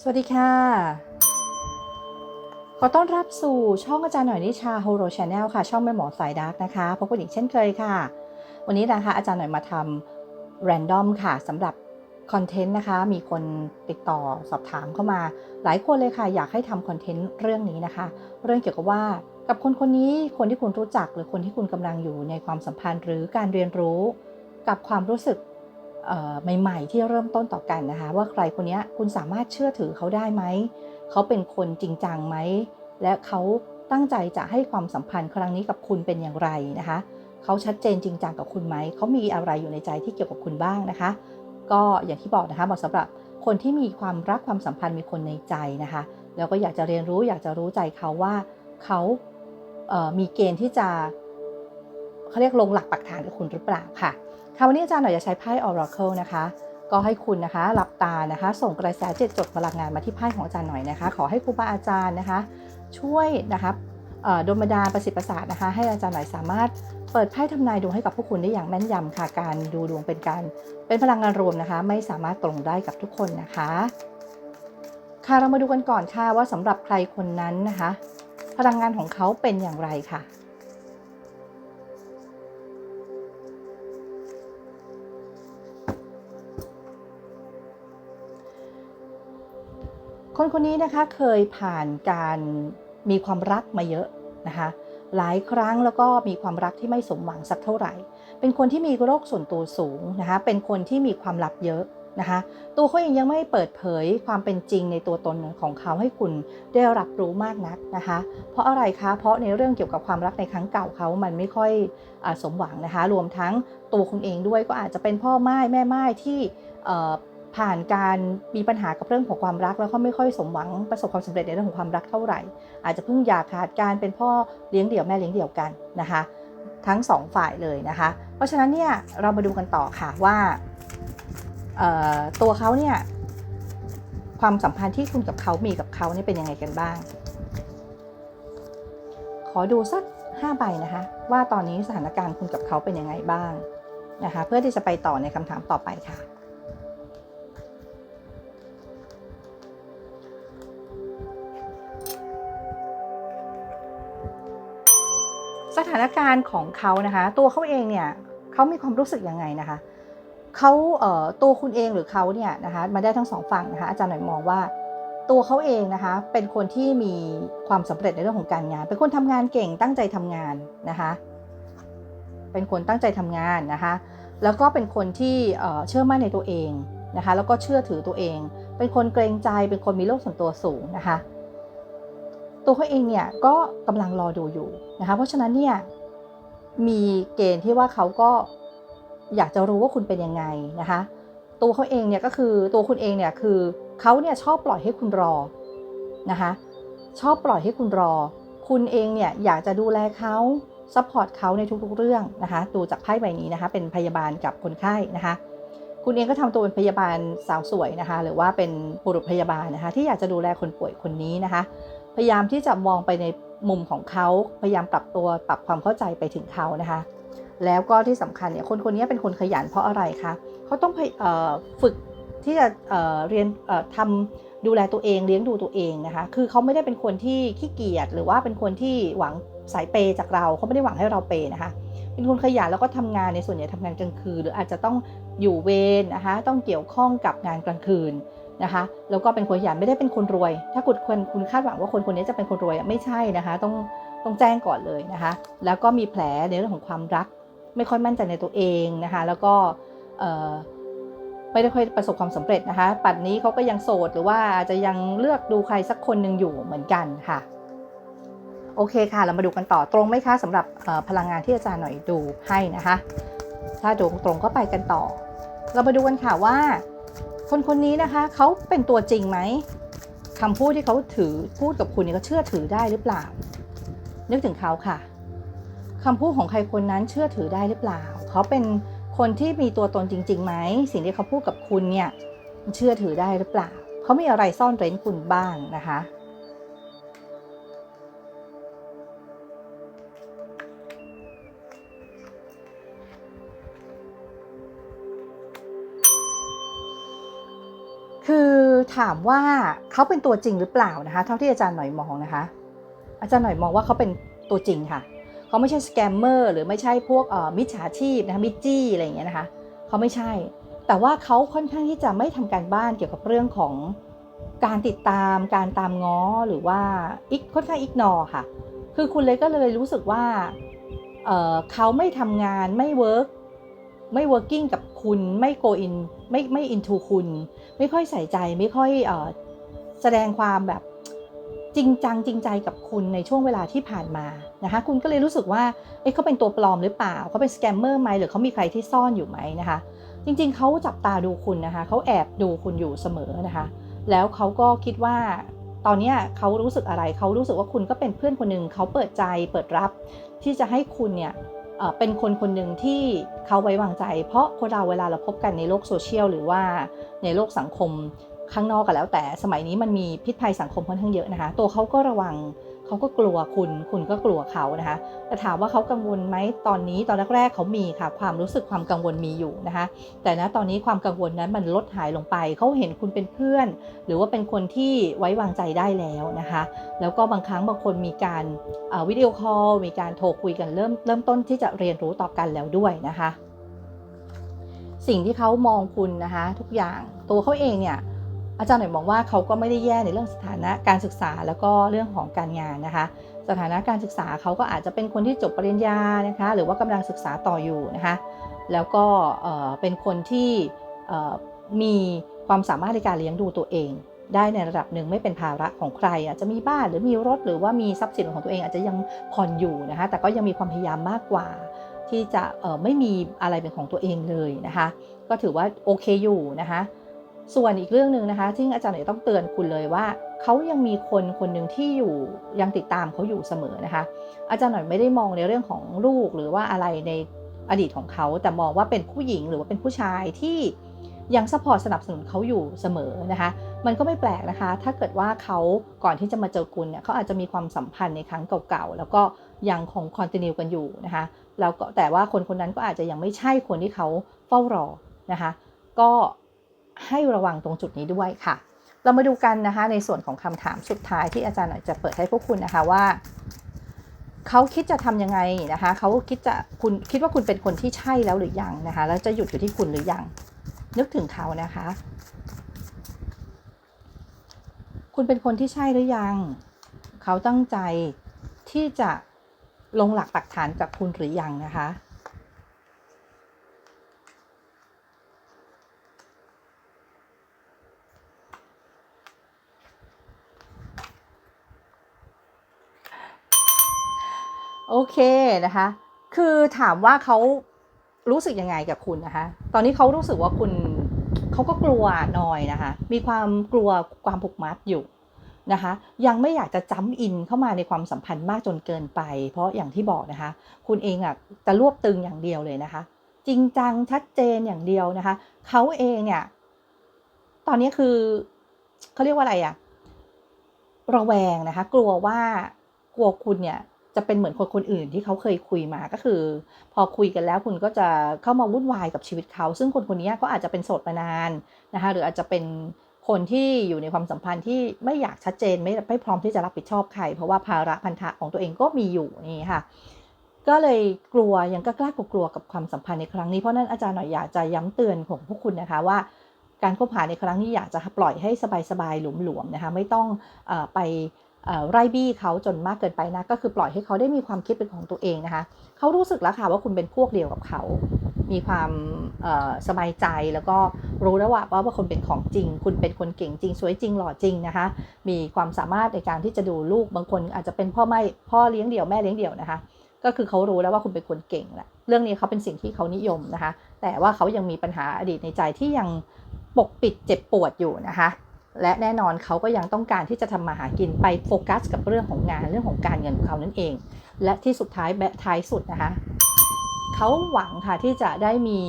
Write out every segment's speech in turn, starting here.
สวัสดีค่ะ ขอต้อนรับสู่ช่องอาจารย์หน่อยนิชาโฮโรชาแนลค่ะ ช่องแม่หมอสายดาร์กนะคะ พบกันอีกเช่นเคยค่ะ วันนี้นะคะอาจารย์หน่อยมาทำ random ค่ะสำหรับคอนเทนต์นะคะ มีคนติดต่อสอบถามเข้ามา หลายคนเลยค่ะ อยากให้ทำคอนเทนต์เรื่องนี้นะคะ เรื่องเกี่ยวกับว่ากับคนคนนี้คนที่คุณรู้จักหรือคนที่คุณกำลังอยู่ในความสัมพันธ์ หรือการเรียนรู้ กับความรู้สึก ใหม่ๆ ที่เริ่มต้นต่อกันนะคะ ว่าใครคนนี้คุณสามารถเชื่อถือเขาได้ไหม เขาเป็นคนจริงจังไหม และเขาตั้งใจจะให้ความสัมพันธ์ครั้งนี้กับคุณเป็นอย่างไรนะคะ เขาชัดเจนจริงจังกับคุณไหม เขามีอะไรอยู่ในใจที่เกี่ยวกับคุณบ้างนะคะ ก็อย่างที่บอกนะคะเหมาะสำหรับคนที่มีความรักความสัมพันธ์มีคนในใจนะคะ แล้วก็อยากจะเรียนรู้อยากจะรู้ใจเขาว่าเขามีเกณฑ์ที่จะเขาเรียกลงหลักปักฐานกับคุณหรือเปล่าค่ะ ค่ะวันนี้อาจารย์หน่อยจะใช้ไพ่ Oracle นะคะ ก็ให้คุณนะคะหลับตานะคะ ส่งกระแสเจิตจดพลังงานมาที่ไพ่ของอาจารย์หน่อยนะคะ ขอให้ครูบาอาจารย์นะคะ ช่วยนะคะเออดลบันดาประสิทธิ์ประสาทนะคะ ให้อาจารย์หน่อยสามารถเปิดไพ่ทำนายดวงให้กับผู้คุณได้อย่างแม่นยำค่ะการดูดวงเป็นการ เป็นพลังงานรวมนะคะ ไม่สามารถตรงได้กับทุกคนนะคะ ค่ะเรามาดูกันก่อนค่ะว่าสำหรับใครคนนั้นนะคะ พลังงานของเขาเป็นอย่างไรค่ะ คนคนนี้นะคะเคยผ่านการมีความรักมาเยอะนะคะหลายครั้งแล้วก็มีความรักที่ไม่สมหวังสักเท่าไหร่ เป็นคนที่มีโรคส่วนตัวสูงนะคะเป็นคนที่มีความลับเยอะนะคะตัวเขาเองยังไม่เปิดเผยความเป็นจริงในตัวตนของเขาให้คุณได้รับรู้มากนักนะคะ เพราะอะไรคะเพราะในเรื่องเกี่ยวกับความรักในครั้งเก่าเขามันไม่ค่อยอสมหวังนะคะ รวมทั้งตัวคุณเองด้วยก็อาจจะเป็นพ่อไม้แม่ไม้ที่ ผ่านการมีปัญหากับเรื่องของความรัก แล้วก็ไม่ค่อยสมหวังประสบความสำเร็จในเรื่องของความรักเท่าไหร่ อาจจะเพิ่งอย่าขาดการเป็นพ่อเลี้ยงเดี่ยวแม่เลี้ยงเดี่ยวกันนะคะทั้งสองฝ่ายเลยนะคะ เพราะฉะนั้นเนี่ยเรามาดูกันต่อค่ะว่าตัวเขาเนี่ยความสัมพันธ์ที่คุณกับเขามีกับเขาเนี่ยเป็นยังไงกันบ้าง ขอดูสัก5ใบนะคะว่าตอนนี้สถานการณ์คุณกับเขาเป็นยังไงบ้างนะคะเพื่อที่จะไปต่อในคำถามต่อไปค่ะ สถานการณ์ของเขานะคะ ตัวเขาเองเนี่ยเขามีความรู้สึกยังไงนะคะเขาเอ่อตัวคุณเองหรือเขาเนี่ยนะคะมาได้ทั้งสองฝั่งนะคะอาจารย์หน่อยมองว่า ตัวเขาเองนะคะเป็นคนที่มีความสำเร็จในเรื่องของการงาน เป็นคนทำงานเก่งตั้งใจทำงานนะคะเป็นคนตั้งใจทำงานนะคะ แล้วก็เป็นคนที่เชื่อมั่นในตัวเองนะคะ แล้วก็เชื่อถือตัวเอง เป็นคนเกรงใจ เป็นคนมีโลกส่วนตัวสูงนะคะ ตัวเขาเองเนี่ยก็กำลังรอดูอยู่นะคะเพราะฉะนั้นเนี่ยมีเกณฑ์ที่ว่าเขาก็อยากจะรู้ว่าคุณเป็นยังไงนะคะตัวเขาเองเนี่ยก็คือตัวคุณเองเนี่ยคือเขาเนี่ยชอบปล่อยให้คุณรอนะคะชอบปล่อยให้คุณรอ คุณเองเนี่ยอยากจะดูแลเขาซัพพอร์ตเขาในทุกๆเรื่องนะคะดูจากไพ่ใบนี้นะคะเป็นพยาบาลกับคนไข้นะคะคุณเองก็ทำตัวเป็นพยาบาลสาวสวยนะคะหรือว่าเป็นบุรุษพยาบาลนะคะที่อยากจะดูแลคนป่วยคนนี้นะคะ พยายามที่จะมองไปในมุมของเขาพยายามปรับตัวปรับความเข้าใจไปถึงเขานะคะ แล้วก็ที่สำคัญเนี่ยคนคนนี้เป็นคนขยันเพราะอะไรคะเขาต้องออฝึกที่จะเเรียนเอ่อทำดูแลตัวเองเลี้ยงดูตัวเองนะคะ คือเขาไม่ได้เป็นคนที่ขี้เกียจหรือว่าเป็นคนที่หวังสายเปย์จากเราเขาไม่ได้หวังให้เราเปย์นะคะ เป็นคนขยันแล้วก็ทำงานในส่วนใหญ่ทำงานกลางคืน หรืออาจจะต้องอยู่เวรนะคะ ต้องเกี่ยวข้องกับงานกลางคืน นะคะแล้วก็เป็นคนขยันไม่ได้เป็นคนรวย ถ้าคุณคุณคาดหวังว่าคนคนนี้จะเป็นคนรวยไม่ใช่นะคะ ต้องต้องแจ้งก่อนเลยนะคะ แล้วก็มีแผลในเรื่องของความรัก ไม่ค่อยมั่นใจในตัวเองนะคะ แล้วก็ไม่ได้ค่อยประสบความสำเร็จนะคะปัจจุบันนี้เขาก็ยังโสดหรือว่าอาจจะยังเลือกดูใครสักคนหนึ่งอยู่เหมือนกันค่ะโอเคค่ะ เรามาดูกันต่อตรงไหมคะสำหรับพลังงานที่อาจารย์หน่อยดูให้นะคะ ถ้าดูตรงก็ไปกันต่อ เรามาดูกันค่ะว่า คนคนนี้นะคะเขาเป็นตัวจริงไหมคำพูดที่เขาถือพูดกับคุณเนี่ยเขาเชื่อถือได้หรือเปล่า นึกถึงเขาค่ะคำพูดของใครคนนั้นเชื่อถือได้หรือเปล่า เขาเป็นคนที่มีตัวตนจริงๆไหมสิ่งที่เขาพูดกับคุณเนี่ยเชื่อถือได้หรือเปล่า เขามีอะไรซ่อนเร้นคุณบ้างนะคะ คือถามว่าเขาเป็นตัวจริงหรือเปล่านะคะ เท่าที่อาจารย์หน่อยมองนะคะ อาจารย์หน่อยมองว่าเขาเป็นตัวจริงค่ะเขาไม่ใช่สแกมเมอร์หรือไม่ใช่พวกมิจฉาชีพนะคะมิจจี้อะไรอย่างเงี้ยนะคะเขาไม่ใช่ แต่ว่าเขาค่อนข้างที่จะไม่ทำการบ้านเกี่ยวกับเรื่องของการติดตามการตามง้อหรือว่าอีกค่อนข้างอิกนอค่ะ คือคุณเลยก็เลยรู้สึกว่าเเขาไม่ทำงานไม่เวิร์ก ไม่ working กับคุณไม่ go in ไม่ไม่ into คุณ ไม่ค่อยใส่ใจไม่ค่อยเอ่อแสดงความแบบจริงจังจริงใจกับคุณในช่วงเวลาที่ผ่านมานะคะคุณก็เลยรู้สึกว่าเอ๊ะเขาเป็นตัวปลอมหรือเปล่าเขาเป็นสแกมเมอร์ไหมหรือเขามีใครที่ซ่อนอยู่ไหมนะคะจริงๆเขาจับตาดูคุณนะคะเขาแอบดูคุณอยู่เสมอนะคะแล้วเขาก็คิดว่าตอนนี้เขารู้สึกอะไรเขารู้สึกว่าคุณก็เป็นเพื่อนคนหนึ่งเขาเปิดใจเปิดรับที่จะให้คุณเนี่ย เป็นคนคนหนึ่งที่เขาไว้วางใจ เพราะคนเราเวลาเราพบกันในโลกโซเชียลหรือว่าในโลกสังคมข้างนอกก็แล้วแต่สมัยนี้มันมีพิษภัยสังคมค่อนข้างเยอะนะคะ ตัวเขาก็ระวัง เขาก็กลัวคุณ คุณก็กลัวเขานะคะแต่ถามว่าเขากังวลไหมตอนนี้ตอนแรกๆเขามีค่ะ ความรู้สึกความกังวลมีอยู่นะคะ แต่นะตอนนี้ความกังวลนั้นมันลดหายลงไป เขาเห็นคุณเป็นเพื่อน หรือว่าเป็นคนที่ไว้วางใจได้แล้วนะคะ แล้วก็บางครั้งบางคนมีการวิดีโอคอล มีการโทรคุยกันเริ่มเริ่มต้นที่จะเรียนรู้ต่อกันแล้วด้วยนะคะ สิ่งที่เขามองคุณนะคะ ทุกอย่างตัวเขาเองเนี่ย อาจารย์หน่อยมองว่าเขาก็ไม่ได้แย่ในเรื่องสถานะการศึกษาแล้วก็เรื่องของการงานนะคะ สถานะการศึกษาเขาก็อาจจะเป็นคนที่จบปริญญานะคะ หรือว่ากำลังศึกษาต่ออยู่นะคะ แล้วก็เป็นคนที่มีความสามารถในการเลี้ยงดูตัวเอง ได้ในระดับหนึ่งไม่เป็นภาระของใครอาจจะมีบ้านหรือมีรถหรือว่ามีทรัพย์สินของตัวเองอาจจะยังผ่อนอยู่นะคะ แต่ก็ยังมีความพยายามมากกว่าที่จะไม่มีอะไรเป็นของตัวเองเลยนะคะ ก็ถือว่าโอเคอยู่นะคะ ส่วนอีกเรื่องหนึ่งนะคะที่อาจารย์หน่อยต้องเตือนคุณเลยว่าเขายังมีคนคนหนึ่งที่อยู่ยังติดตามเขาอยู่เสมอนะคะ อาจารย์หน่อยไม่ได้มองในเรื่องของลูกหรือว่าอะไรในอดีตของเขา แต่มองว่าเป็นผู้หญิงหรือว่าเป็นผู้ชายที่ยังซัพพอร์ตสนับสนุนเขาอยู่เสมอนะคะ มันก็ไม่แปลกนะคะ ถ้าเกิดว่าเขาก่อนที่จะมาเจอคุณเนี่ยเขาอาจจะมีความสัมพันธ์ในครั้งเก่าๆ แล้วก็ยังคงคอนติเนียกันอยู่นะคะ แล้วก็แต่ว่าคนคนนั้นก็อาจจะยังไม่ใช่คนที่เขาเฝ้ารอนะคะ ก็ ให้ระวังตรงจุดนี้ด้วยค่ะ เรามาดูกันนะคะในส่วนของคำถามสุดท้ายที่อาจารย์หน่อยจะเปิดให้พวกคุณนะคะว่า เขาคิดจะทำยังไงนะคะเขาคิดจะคุณคิดว่าคุณเป็นคนที่ใช่แล้วหรือยังนะคะ แล้วจะหยุดอยู่ที่คุณหรือยังนึกถึงเขานะคะ คุณเป็นคนที่ใช่หรือยัง เขาตั้งใจที่จะลงหลักปักฐานกับคุณหรือยังนะคะ เคนะคะ คือถามว่าเขารู้สึกยังไงกับคุณนะคะ ตอนนี้เขารู้สึกว่าคุณเขาก็กลัวหน่อยนะคะ มีความกลัวความผูกมัดอยู่นะคะ ยังไม่อยากจะจ้ำอินเข้ามาในความสัมพันธ์มากจนเกินไป เพราะอย่างที่บอกนะคะ คุณเองอะจะรวบตึงอย่างเดียวเลยนะคะ จริงจังชัดเจนอย่างเดียวนะคะ เขาเองเนี่ย ตอนนี้คือเขาเรียกว่าอะไรอะระแวงนะคะ กลัวว่ากลัวคุณเนี่ย จะเป็นเหมือนคนคนอื่นที่เขาเคยคุยมาก็คือ พอคุยกันแล้วคุณก็จะเข้ามาวุ่นวายกับชีวิตเขา ซึ่งคนคนนี้ก็อาจจะเป็นโสดมานานนะคะหรืออาจจะเป็นคนที่อยู่ในความสัมพันธ์ที่ไม่อยากชัดเจนไม่ไม่พร้อมที่จะรับผิดชอบใคร เพราะว่าภาระพันธะของตัวเองก็มีอยู่นี่ค่ะ ก็เลยกลัวยังก็กล้ากลัวกับความสัมพันธ์ในครั้งนี้เพราะนั้นอาจารย์หน่อยอยากจะย้ำเตือนของพวกคุณนะคะว่า การคบหาในครั้งนี้อยากจะปล่อยให้สบายๆหลวมๆนะคะไม่ต้องอไป ไร่บี้เขาจนมากเกินไปนะ ก็คือปล่อยให้เขาได้มีความคิดเป็นของตัวเองนะคะเขารู้สึกแล้วค่ะว่าคุณเป็นพวกเดียวกับเขา มีความสบายใจแล้วก็รู้แล้วว่าว่าคนเป็นของจริง คุณเป็นคนเก่งจริง สวยจริงหล่อจริงนะคะ มีความสามารถในการที่จะดูลูกบางคนอาจจะเป็นพ่อไม่พ่อเลี้ยงเดี่ยวแม่เลี้ยงเดี่ยวนะคะ ก็คือเขารู้แล้วว่าคุณเป็นคนเก่งแหละเรื่องนี้เขาเป็นสิ่งที่เขานิยมนะคะ แต่ว่าเขายังมีปัญหาอดีตในใจที่ยังปกปิดเจ็บปวดอยู่นะคะ และแน่นอนเขาก็ยังต้องการที่จะทำมาหากินไปโฟกัสกับเรื่องของงานเรื่องของการเงินของเขานั่นเอง และที่สุดท้ายแบะท้ายสุดนะคะเขาหวังค่ะที่จะได้มี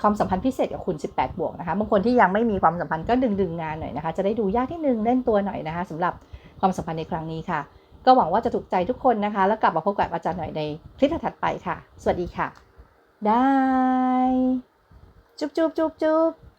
ความสัมพันธ์พิเศษกับคุณ 18 บวกนะคะ บางคนที่ยังไม่มีความสัมพันธ์ก็ดึงดึงงานหน่อยนะคะ จะได้ดูยากที่นึงเล่นตัวหน่อยนะคะสำหรับความสัมพันธ์ในครั้งนี้ค่ะ ก็หวังว่าจะถูกใจทุกคนนะคะ แล้วกลับมาพบกับอาจารย์หน่อยในคลิปถัดไปค่ะ สวัสดีค่ะ ได้ จุ๊บจุ๊บจุ๊บจุ๊บ